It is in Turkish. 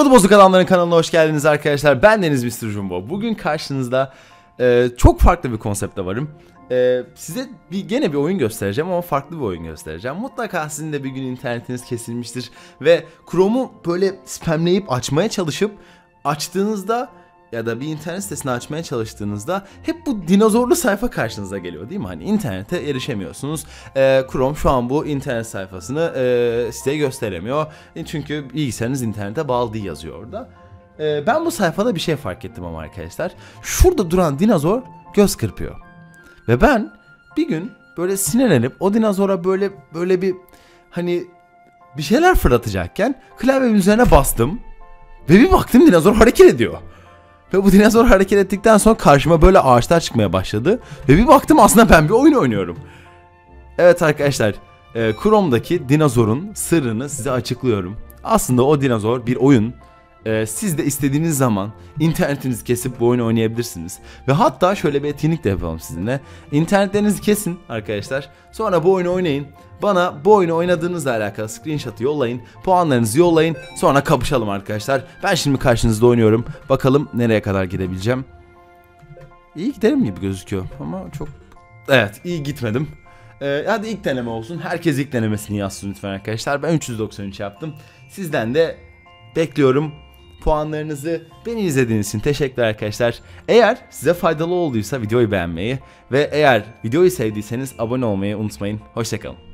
Kodu Bozuk Adamların kanalına hoş geldiniz arkadaşlar. Ben Deniz Mr. Jumbo. Bugün karşınızda e, çok farklı bir konsepte varım. E, size bir, gene bir oyun göstereceğim ama farklı bir oyun göstereceğim. Mutlaka sizin de bir gün internetiniz kesilmiştir. Ve Chrome'u böyle spamleyip açmaya çalışıp açtığınızda ya da bir internet sitesini açmaya çalıştığınızda hep bu dinozorlu sayfa karşınıza geliyor değil mi? Hani internete erişemiyorsunuz. Ee, Chrome şu an bu internet sayfasını e, size gösteremiyor. E, çünkü bilgisayarınız internete bağlı değil yazıyor orada. E, ben bu sayfada bir şey fark ettim ama arkadaşlar. Şurada duran dinozor göz kırpıyor. Ve ben bir gün böyle sinirlenip o dinozora böyle böyle bir hani bir şeyler fırlatacakken klavyemin üzerine bastım. Ve bir baktım dinozor hareket ediyor. Ve bu dinozor hareket ettikten sonra karşıma böyle ağaçlar çıkmaya başladı. Ve bir baktım aslında ben bir oyun oynuyorum. Evet arkadaşlar, e, Chrome'daki dinozorun sırrını size açıklıyorum. Aslında o dinozor bir oyun. E, siz de istediğiniz zaman internetinizi kesip bu oyunu oynayabilirsiniz. Ve hatta şöyle bir etkinlik de yapalım sizinle. İnternetlerinizi kesin arkadaşlar. Sonra bu oyunu oynayın. Bana bu oyunu oynadığınızla alakalı screenshot'ı yollayın. Puanlarınızı yollayın. Sonra kapışalım arkadaşlar. Ben şimdi karşınızda oynuyorum. Bakalım nereye kadar gidebileceğim. İyi giderim gibi gözüküyor ama çok... Evet iyi gitmedim. Ee, hadi ilk deneme olsun. Herkes ilk denemesini yazsın lütfen arkadaşlar. Ben 393 yaptım. Sizden de bekliyorum puanlarınızı. Beni izlediğiniz için teşekkürler arkadaşlar. Eğer size faydalı olduysa videoyu beğenmeyi ve eğer videoyu sevdiyseniz abone olmayı unutmayın. Hoşçakalın.